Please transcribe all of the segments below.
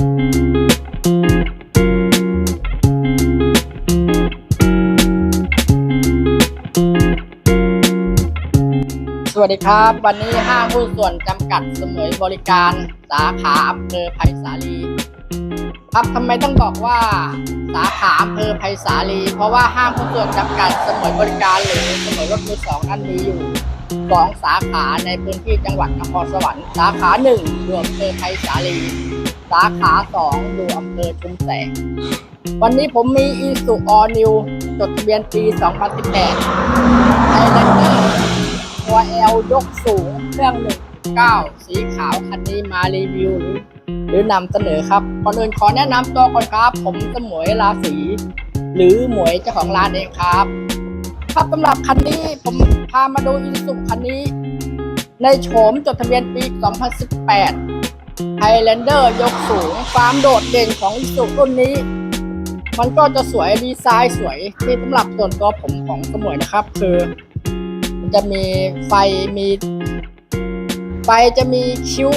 สวัสดีครับ วันนี้ห้างหุ้นส่วนจำกัดเสมยบริการสาขาอำเภอไผ่สาลี ครับทำไมต้องบอกว่าสาขาอำเภอไผ่สาลี เพราะว่าห้างหุ้นส่วนจำกัดเสมยบริการหรือเสมยรถมือสองนั้นมีอยู่ สองสาขาในพื้นที่จังหวัดนครสวรรค์ สาขาหนึ่งอยู่อำเภอไผ่สาลี สาขาสองอยู่อำเภอชุมแสง วันนี้ผมมีอีสุออนิวจดทะเบียนปี 2018ไทยแลนเดอร์ตัว L ยกสูงเครื่อง 1.9 สีขาวคันนี้มารีวิวหรือหรือนำเสนอครับก่อนอื่นขอแนะนำตัวก่อนครับ ผมสมวยราศีหรือหมวยเจ้าของร้านเองครับ ครับสำหรับคันนี้ผมพามาดูอีสุคันนี้ ในโฉมจดทะเบียนปี 2018 Highlander ยกสูงความโดดเด่นของอีสุรุ่นนี้ มันก็จะสวยดีไซน์สวยที่สำหรับส่วนตัวผมของสมวยนะครับ คือ มันจะมีไฟมี ไฟจะมีคิ้ว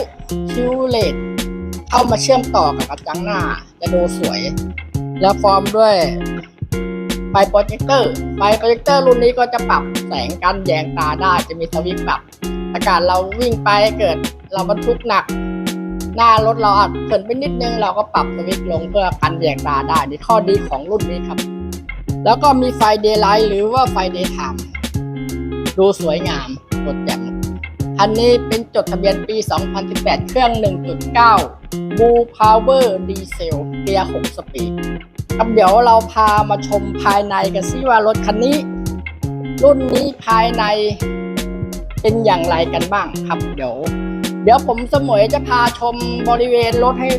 คิ้วเลดเข้ามาเชื่อมต่อกับกระจังหน้า จะดูสวย แล้วฟอร์มด้วย ไฟโปรเจคเตอร์ ไฟโปรเจคเตอร์รุ่นนี้ก็จะปรับแสงกันแยงตาได้ จะมีสวิตช์ปรับ อากาศเราวิ่งไปเกิดเราบรรทุกหนัก หน้ารถเราอาจเขินไปนิดนึงเราก็ปรับสวิตช์ลงเพื่อกันแยงตาได้นี่ข้อดีของรุ่นนี้ครับ แล้วก็มีไฟเดย์ไลท์หรือว่าไฟเดย์ไทม์ดูสวยงามกดแจ่มคันนี้เป็นจดทะเบียนปี 2018 เครื่อง 1.9 Blue Power Diesel เกียร์6สปีด ครับเดี๋ยวเราพามาชมภายในกันซิว่ารถคันนี้ รุ่นนี้ภายในเป็นอย่างไรกันบ้างครับ เดี๋ยว เดี๋ยวผมสมวยจะพาชมบริเวณรถให้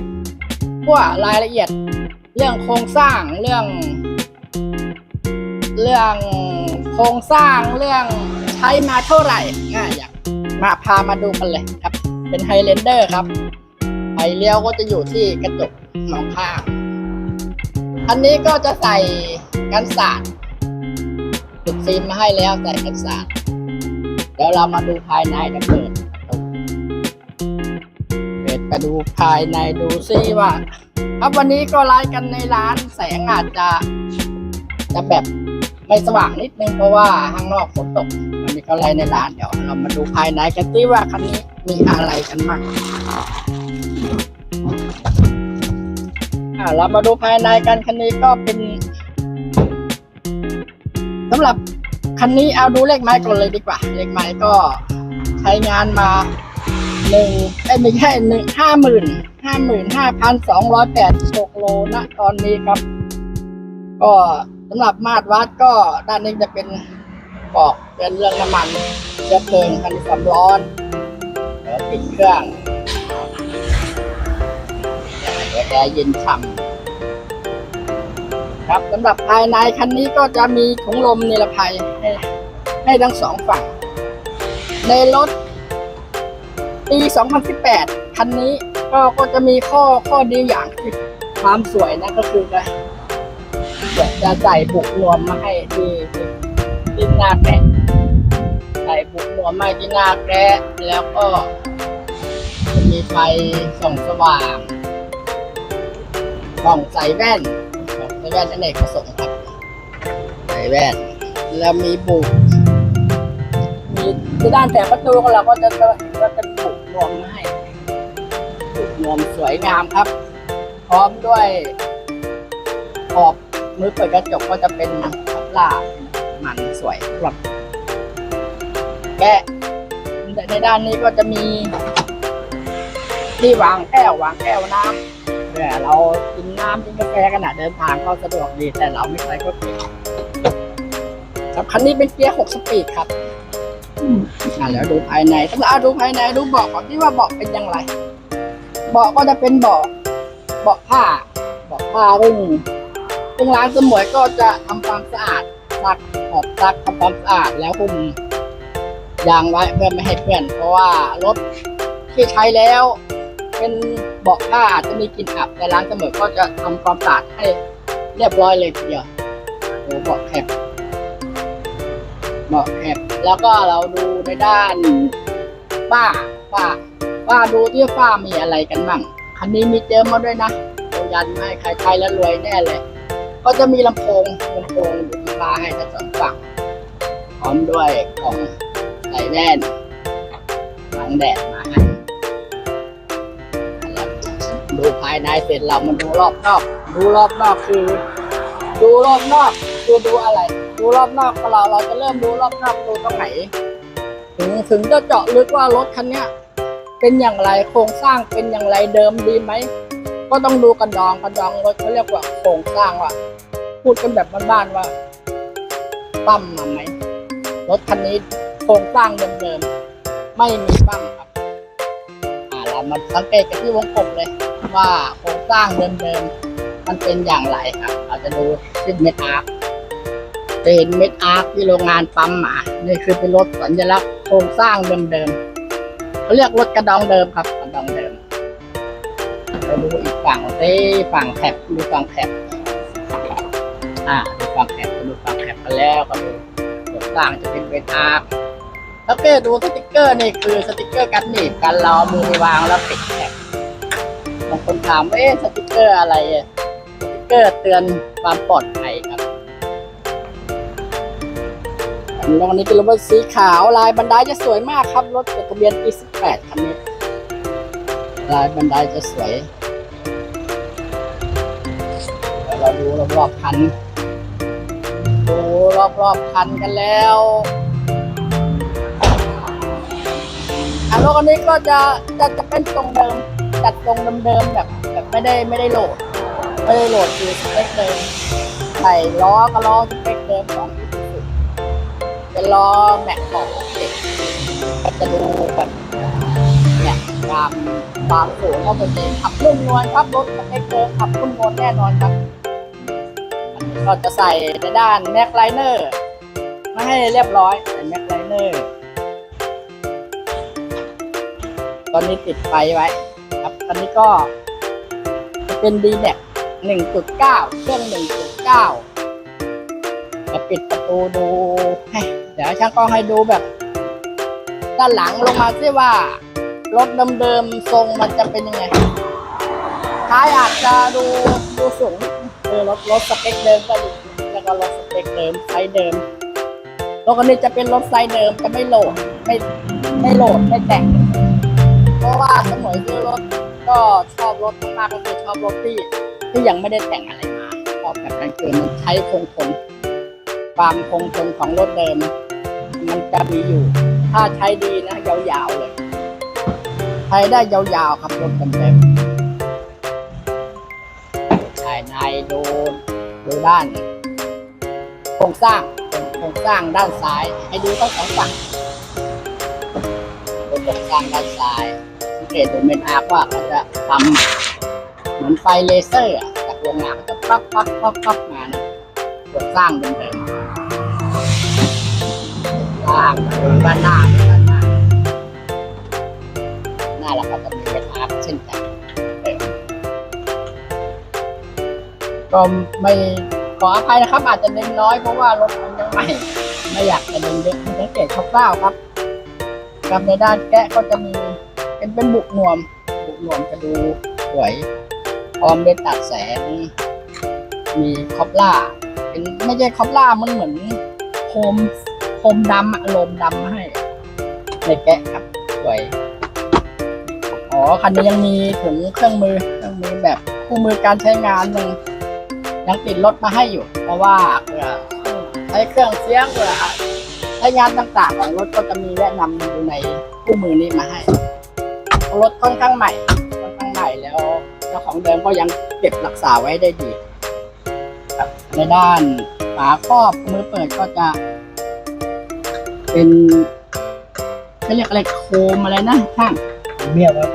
พวกรายละเอียด เรื่องโครงสร้างเรื่อง เรื่องโครงสร้างเรื่องใช้มาเท่าไหร่ง่ายอยากมาพามาดูกันเลยครับ เป็นไฮเลนเดอร์ครับไฟเลี้ยวก็จะอยู่ที่กระจกมองข้าง อันนี้ก็จะใส่กันสาดติดฟิล์มมาให้แล้วใส่กันสาดเดี๋ยวเรามาดูภายในกันเปิดเปิดไปดูภายในดูซิว่า ครับวันนี้ก็ไลฟ์กันในร้านแสงอาจจะจะแบบไม่สว่างนิดนึงเพราะว่าข้างนอกฝนตกวันนี้ก็ไลฟ์ในร้านเดี๋ยวเรามาดูภายในกันซิว่าคันนี้มีอะไรกันบ้าง อ่าเรามาดูภายในกันคันนี้ก็เป็นสำหรับคันนี้เอาดูเลขไม้ก่อนเลยดีกว่า เลขไม้ก็ใช้งานมาหนึ่งเอ้ไม่ใช่หนึ่งห้าหมื่นห้าหมื่นห้าพันสองร้อยแปดสิบหกโลนะตอนนี้ครับ ก็สำหรับมาตรวัดก็ด้านนี้จะเป็นบอกเป็นเรื่องน้ำมันเชื้อเพลิงคันความร้อนเดี๋ยวติดเครื่อง แอร์เย็นฉ่ำครับสำหรับภายในคันนี้ก็จะมีถุงลมนิรภัยให้ให้ทั้งสองฝั่ง ในรถปี 2018 คันนี้ก็ก็จะมีข้อข้อดีอย่างที่ความสวยนะก็คือจะจะใส่บุกนวมมาให้ที่ที่หน้าแกะใส่บุกนวมมาที่หน้าแกะแล้วก็จะมีไฟส่องสว่าง กล่องใส่แว่นใส่แว่นอเนกประสงค์ครับ ใส่แว่น แล้วมีบุกมีที่ด้านแถบประตูของเราก็จะก็จะบุกรวมมาให้บุกรวมสวยงามครับ พร้อมด้วยขอบมือเปิดกระจกก็จะเป็นทับลามันสวยครับแกะในด้านนี้ก็จะมีที่วางแก้ววางแก้วน้ำเพื่อเรา นน้ำกินกาแฟขณะเดินทางก็สะดวกดีแต่เราไม่ใช้ก็เกียร์ครับคันนี้เป็นเกียร์6สปีดครับอะแล้วดูภายในต้งเอาดูภายในดูเบาะก่อนที่ว่าเบาะเป็นอย่างไรเบาะก็จะเป็นเบาะเบาะผ้าเบาะผ้ารุ่งซึ่งร้านสมวยก็จะทำความสะอาดซักขอบซักทำความสะอาดแล้วหุ้มยางไว้เพื่อไม่ให้เปื้อนเพราะว่ารถที่ใช้แล้วเป็น เบาะผ้าอาจจะมีกลิ่นอับแต่ร้านเสมอก็จะทำความสะอาดให้เรียบร้อยเลยทีเดียวโอ้เบาะแคบเบาะแคบแล้วก็เราดูในด้านฝ้าฝ้าฝ้าดูที่ฝ้ามีอะไรกันบ้างคันนี้มีเจิมาด้วยนะยันไม่ใครใช้แล้วรวยแน่เลย ก็จะมีลำโพงลำโพงอยู่ที่ฟ้าให้ทั้งสองฝั่งพร้อมด้วยกล่องใส่แว่นบังแดด ดูภายในเสร็จเรามาดูรอบนอก ดูรอบนอกคือ ดูรอบนอกคือดูอะไร ดูรอบนอกของเราเราจะเริ่มดูรอบนอกดูตรงไหน ถึงถึงจะเจาะลึกว่ารถคันเนี้ยเป็นอย่างไรโครงสร้างเป็นอย่างไรเดิมดีไหมก็ต้องดูกระดองกระดองรถเขาเรียกว่าโครงสร้างว่าพูดกันแบบบ้านๆว่าปั้มมาไหมรถคันนี้โครงสร้างเดิมๆไม่มีปั้มครับ อ่าเรามาสังเกตกันที่วงกลมเลย ว่าโครงสร้างเดิมๆมันเป็นอย่างไรครับ เราจะดูที่เม็ดอาร์คจะเห็นเม็ดอาร์คที่โรงงานปั๊มมานี่คือเป็นรถสัญลักษณ์โครงสร้างเดิมๆเขาเรียกรถกระดองเดิมครับกระดองเดิมไปดูอีกฝั่งซิฝั่งแคปดูฝั่งแคปอ่าดูฝั่งแคปไปดูฝั่งแคปกันแล้วก็ดูโครงสร้างจะเป็นเม็ดอาร์คแล้วก็ดูสติกเกอร์นี่คือสติกเกอร์กันหนีบกันเราเอมือไปวางแล้วปิดแคป บางคนถามว่าเอ๊ะสติกเกอร์อะไรสติกเกอร์เตือนความปลอดภัยครับรถคันนี้เป็นรถสีขาวลายบันไดจะสวยมากครับรถจดทะเบียนปี 18คันนี้ลายบันไดจะสวยเดี๋ยวเราดูรอบๆคันดูรอบๆคันกันแล้วรถคันนี้ก็จะจะจะเป็นทรงเดิม จัดตรงเดิมๆแบบแบบไม่ได้ไม่ได้โหลด ไม่ได้โหลดคือสเปคเดิมใส่ล้อก็ล้อสเปคเดิมของที่สุดเป็นล้อแม็กของเด็กก็จะดูแบบเนี่ยความความสูงก็เป็นเองขับนุ่มนวลครับรถสเปคเดิมขับนุ่มนวลแน่นอนครับอันนี้ก็จะใส่ในด้านแม็กไลเนอร์มาให้เรียบร้อยใส่แม็กไลเนอร์ตอนนี้ติดไฟไว้ อนนี้ก็เป็น d n e t 1.9 เครื่อง 1.9จะปิดประตูดูให้เดี๋ยวช่างกล้องให้ดูแบบ ด้านหลังลงมาซิว่า รถเดิมๆทรงมันจะเป็นยังไงท้ายอาจจะดูดูสูงคือรถรถสเปคเดิมก็ดูแล้วก็รถสเปคเดิมไซส์เดิมรถคันนี้จะเป็นรถไซส์เดิมจะไม่โหลดไม่ไม่โหลดไม่แต่งเพราะว่าสมัยซื้อรถ ก็ชอบรถมากก็คือชอบรถที่ที่ยังไม่ได้แต่งอะไรมาชอบแบบนั้นคือมันใช้คงทนความคงทนของรถเดิม มันจะมีอยู่ ถ้าใช้ดีนะยาวๆเลยใช้ได้ยาวๆครับรถเดิมๆภายในดูดูด้านโครงสร้างโครงสร้างด้านซ้าย ให้ดูทั้งสองฝั่งโครงสร้างด้านซ้าย เกตดูเมนอาร์ว่าเขาจะทำเหมือนไฟเลเซอร์อะจากโรงงานเขาจะปั๊บปั๊บปั๊บปั๊บมานะโครงสร้างเดิมๆสร้างด้านหน้าด้านหน้าหน้าเราก็จะมีเมนอาร์เช่นกันก็ไม่ขออภัยนะครับ อาจจะเน้นน้อยเพราะว่ารถมันยังใหม่ไม่อยากจะเน้นเยอะสังเกตคร่าวๆครับกับในด้านแกะก็จะมี เป็นเป็นบุกนวม บุกนวมจะดูสวย พร้อมด้วยตัดแสง มีคอปล่า เป็นไม่ใช่คอปล่ามันเหมือนโคมโคมดำอะโลมดำให้ ในแกะครับสวย อ๋อ คันนี้ยังมีถุงเครื่องมือเครื่องมือแบบคู่มือการใช้งานยังยังติดรถมาให้อยู่ เพราะว่าเผื่อใช้เครื่องเสียงเผื่อใช้งานต่างๆของรถก็จะมีแนะนำอยู่ในคู่มือนี้มาให้ รถค่อนข้างใหม่ค่อนข้างใหม่แล้วเจ้าของเดิมก็ยังเก็บรักษาไว้ได้ดีครับในด้านฝาครอบมือเปิดก็จะ เป็นเขาเรียกอะไรโคมอะไรนะช่างเมียครับ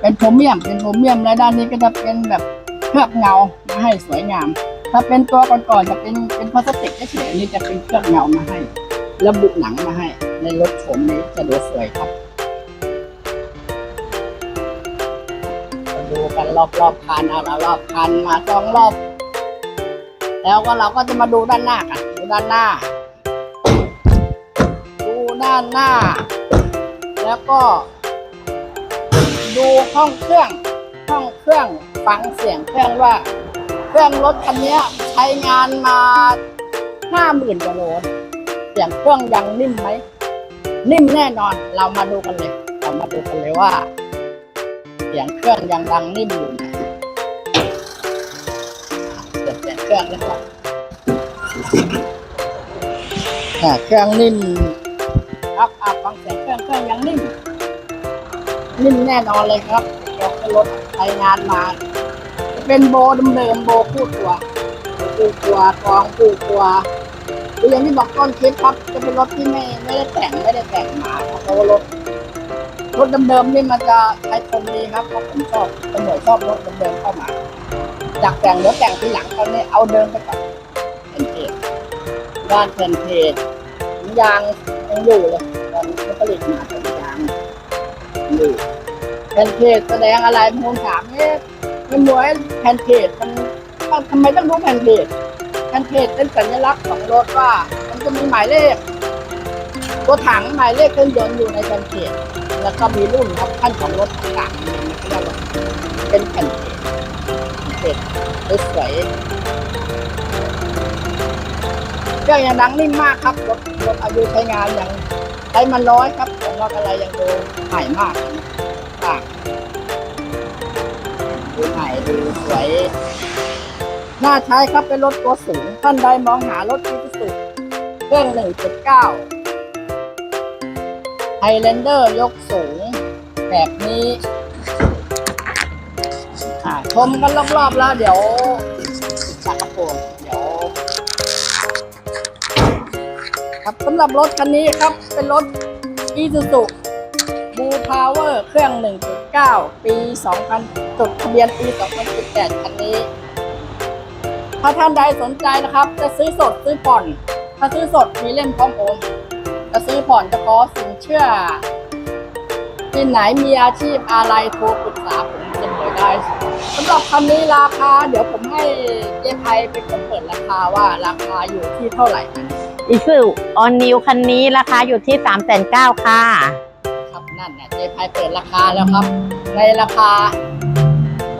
เป็นโพรเมียมเป็นโพรเมียมและด้านนี้ก็จะเป็นแบบเคลือบเงามาให้สวยงาม ถ้าเป็นตัวก่อนๆจะเป็นเป็นพลาสติกเฉยๆอันนี้จะเป็นเคลือบเงามาให้ ระบุหนังมาให้ ในรถโฉมนี้จะดูสวยครับ ดูกันรอบรอบๆคันเอาละรอบคันมาสองรอบ แล้วก็เราก็จะมาดูด้านหน้ากันดูด้านหน้า ดูด้านหน้า แล้วก็ ดูห้องเครื่องห้องเครื่องฟังเสียงเครื่องว่า เครื่องรถคันนี้ใช้งานมาห้าหมื่นกว่าโลเสียงเครื่องยังนิ่มไหมนิ่มแน่นอนเรามาดูกันเลย เรามาดูกันเลยว่า สียงเครื่องยังดังนิ่มอยู่ไหมเปิดเสียงเครื่องแล้วครับอ่เครื่องนิ่มครับอ่าฟังเสียงเครื่องเครื่องยังนิ่ม นิ่มแน่นอนเลยครับยกรถใช้งานมา จะเป็นโบเดิมๆโบคู่ตัวคู่ตัวกองคู่ตัวคืออย่างที่บอกต้นคลิปครับ จะเป็นรถที่ไม่ไม่ได้แต่งไม่ได้แต่งมาครับเพราะว่ารถ รถเดิมๆนี่มันจะใช้ทนดีครับเพราะผมชอบตำรวจชอบรถเดิมๆเข้ามาจากแต่งเดี๋ยวแต่งทีหลังตอนนี้เอาเดิมไปก่อนเป็นเพจด้านเป็นเพจยางยังอยู่เลยตอนเขาผลิตมาถุงยางยังอยู่แผ่นเพจแสดงอะไรบางคนถามเนี่ยไม่มวยแผ่นเพจมันมันทำไมต้องรู้แผ่นเพจแผ่นเพจเป็นสัญลักษณ์ของรถว่า มันจะมีหมายเลขตัวถังหมายเลขเครื่องยนต์อยู่ในแผ่นเพจ แล้วก็มีรุ่นครับขั้นของรถต่างๆเนี่ยมันก็เรียกว่าเป็นแผ่นเพจเพจสวยเครื่องยังดังนิ่มมากครับรถรถอายุใช้งานยังใช้มันร้อยครับของเราอะไรยังดูใหม่มากต่างดูใหม่ดูสวยน่าใช้ครับเป็นรถตัวสูงท่านใดมองหารถที่สุดเครื่อง1.9 ไฮแลนเดอร์ยกสูง แบบนี้ชมกันรอบๆแล้วเดี๋ยวจากกระโปรงเดี๋ยว ครับสำหรับรถคันนี้ครับเป็นรถ Isuzu บูพาวเวอร์เครื่อง 1.9 ปี 2000จดทะเบียนปี 2018 คันนี้ ถ้าท่านใดสนใจนะครับ จะซื้อสดซื้อผ่อน ถ้าซื้อสดมีเล่มพร้อมโอน จะซื้อผ่อนจะขอสินเชื่อ ที่ไหนมีอาชีพอะไรโทรปรึกษาผมเสมอได้สำหรับคันนี้ราคา เดี๋ยวผมให้เจ๊ไพเป็นคนเปิดราคาว่าราคาอยู่ที่เท่าไหร่นะอีซูออนนิวคันนี้ราคาอยู่ที่3ามแสนเก้าค่ะ ครับนั่นเนี่ยเจ๊ไพเปิดราคาแล้วครับ ในราคา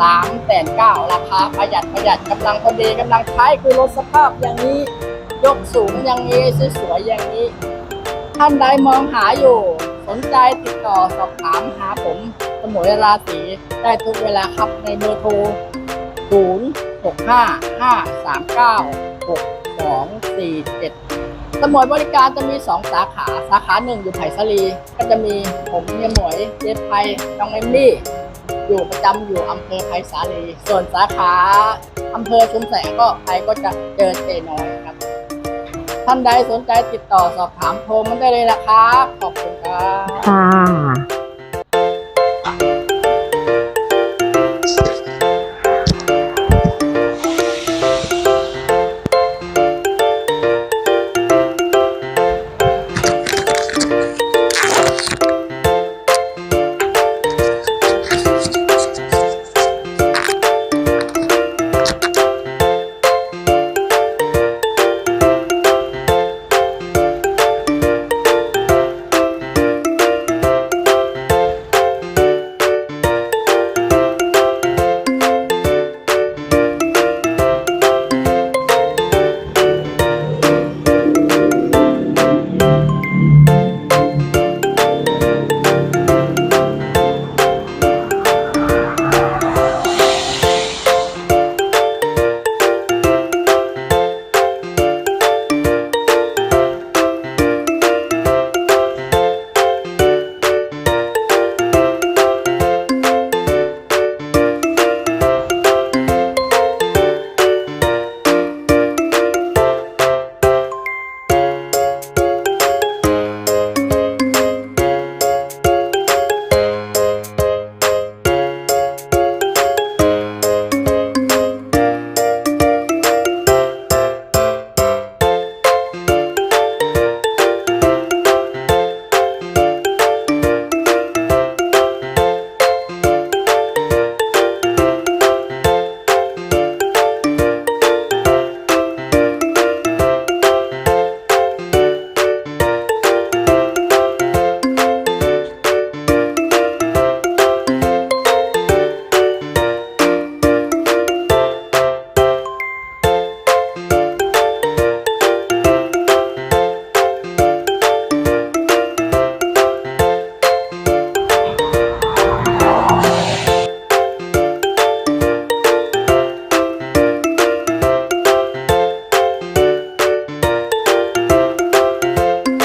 สามแสนเก้าราคาประหยัดประหยัดกำลังพอดีกำลังใช้คือรถสภาพอย่างนี้ ยกสูงอย่างนี้สวยๆอย่างนี้ ท่านใดมองหาอยู่ สนใจติดต่อสอบถามหาผมสมุยราศีได้ทุกเวลาครับในเบอร์โทร 0 6 5 5 3 9 6 2 4 7สมวยบริการจะมี 2 สาขาสาขาหนึ่งอยู่ไผ่สลี ก็จะมีผมเฮียหมวยเจ๊ไพน้องเอมมี่อยู่ประจำอยู่อำเภอไผ่สาลี ส่วนสาขาอำเภอชุมแสงก็ไปก็จะเจอเจน้อยครับ ท่านใดสนใจติดต่อสอบถามโทรมันได้เลยนะครับ ขอบคุณครับค่ะ